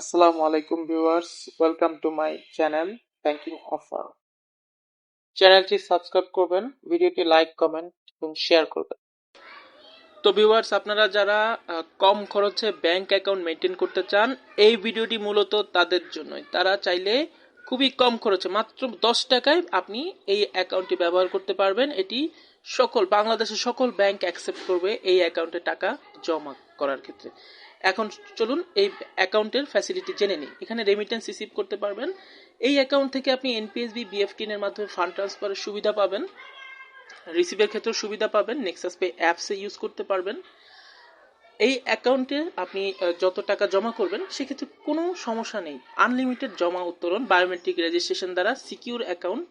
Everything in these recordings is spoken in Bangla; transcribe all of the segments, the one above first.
আসসালামু আলাইকুম viewers, welcome to my channel banking offer. চ্যানেলটি সাবস্ক্রাইব করবেন, ভিডিওটি লাইক, কমেন্ট এবং শেয়ার করবেন। তো ভিউয়ার্স, আপনারা যারা কম খরচে ব্যাংক অ্যাকাউন্ট মেনটেন করতে চান, এই ভিডিওটি মূলত তাদের জন্যই। তারা চাইলে খুবই কম খরচে, মাত্র দশ টাকায় আপনি এই অ্যাকাউন্টটি ব্যবহার করতে পারবেন। এটি সকল, বাংলাদেশের সকল ব্যাংক অ্যাকসেপ্ট করবে এই অ্যাকাউন্টে টাকা জমা করার ক্ষেত্রে। এখন চলুন এই অ্যাকাউন্টের ফ্যাসিলিটি জেনে নিই। এখানে রেমিটেন্স রিসিভ করতে পারবেন। এই অ্যাকাউন্ট থেকে আপনি এনপিএসবি বিএফটিন এর মাধ্যমে ফান্ড ট্রান্সফারের সুবিধা পাবেন। রিসিভের ক্ষেত্রেও সুবিধা পাবেন। নেক্সাস পে অ্যাপসে ইউজ করতে পারবেন। এই অ্যাকাউন্টে আপনি যত টাকা জমা করবেন, সেক্ষেত্রে কোনো সমস্যা নেই। আনলিমিটেড জমা উত্তোলন বায়োমেট্রিক রেজিস্ট্রেশন দ্বারা সিকিউর অ্যাকাউন্ট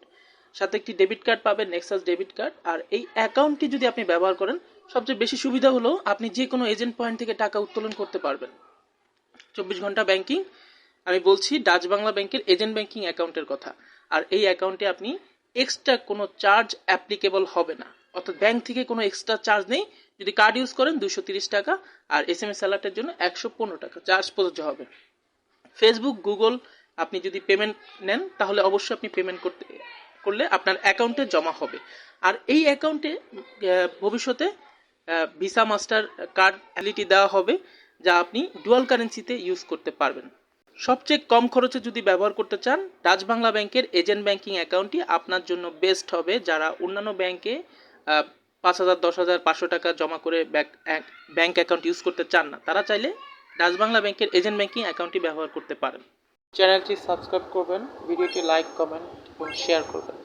সাথে একটি ডেবিট কার্ড পাবেন নেক্সাস ডেবিট কার্ড আর এই অ্যাকাউন্টটি যদি আপনি ব্যবহার করেন, সবচেয়ে বেশি সুবিধা হলো আপনি যে কোনো এজেন্ট পয়েন্ট থেকে টাকা উত্তোলন করতে পারবেন। চব্বিশ ঘণ্টা ব্যাংকিং আমি বলছি ডাচ বাংলা ব্যাংকের এজেন্ট ব্যাংকিং অ্যাকাউন্টের কথা। আর এই অ্যাকাউন্টে আপনি এক্সট্রা কোনো চার্জ অ্যাপ্লিকেবল হবে না। অর্থাৎ ব্যাংক থেকে কোনো এক্সট্রা চার্জ নেই। যদি কার্ড ইউজ করেন দুশো তিরিশ টাকা আর এস এম এস অ্যালার্টের জন্য একশো পনেরো টাকা। চার্জ প্রযোজ্য হবে। ফেসবুক গুগল আপনি যদি পেমেন্ট নেন, তাহলে অবশ্যই আপনি পেমেন্ট করতে, করলে আপনার অ্যাকাউন্টে জমা হবে। আর এই অ্যাকাউন্টে ভবিষ্যতে ভিসা মাস্টার কার্ড অ্যালিটি দেওয়া হবে, যা আপনি ডুয়াল কারেন্সিতে ইউজ করতে পারবেন। সবচেয়ে কম খরচে যদি ব্যবহার করতে চান ডাচ বাংলা ব্যাংকের এজেন্ট ব্যাংকিং অ্যাকাউন্টটি আপনার জন্য বেস্ট হবে, যারা অন্যান্য ব্যাংকে পাঁচ হাজার, দশ হাজার, পাঁচশো টাকা জমা করে ব্যাংক অ্যাকাউন্ট ইউজ করতে চান না। তারা চাইলে ডাচ বাংলা ব্যাংকের এজেন্ট ব্যাঙ্কিং অ্যাকাউন্টটি ব্যবহার করতে পারেন। চ্যানেলটি সাবস্ক্রাইব করবেন ভিডিওটি লাইক কমেন্ট এবং শেয়ার করবেন।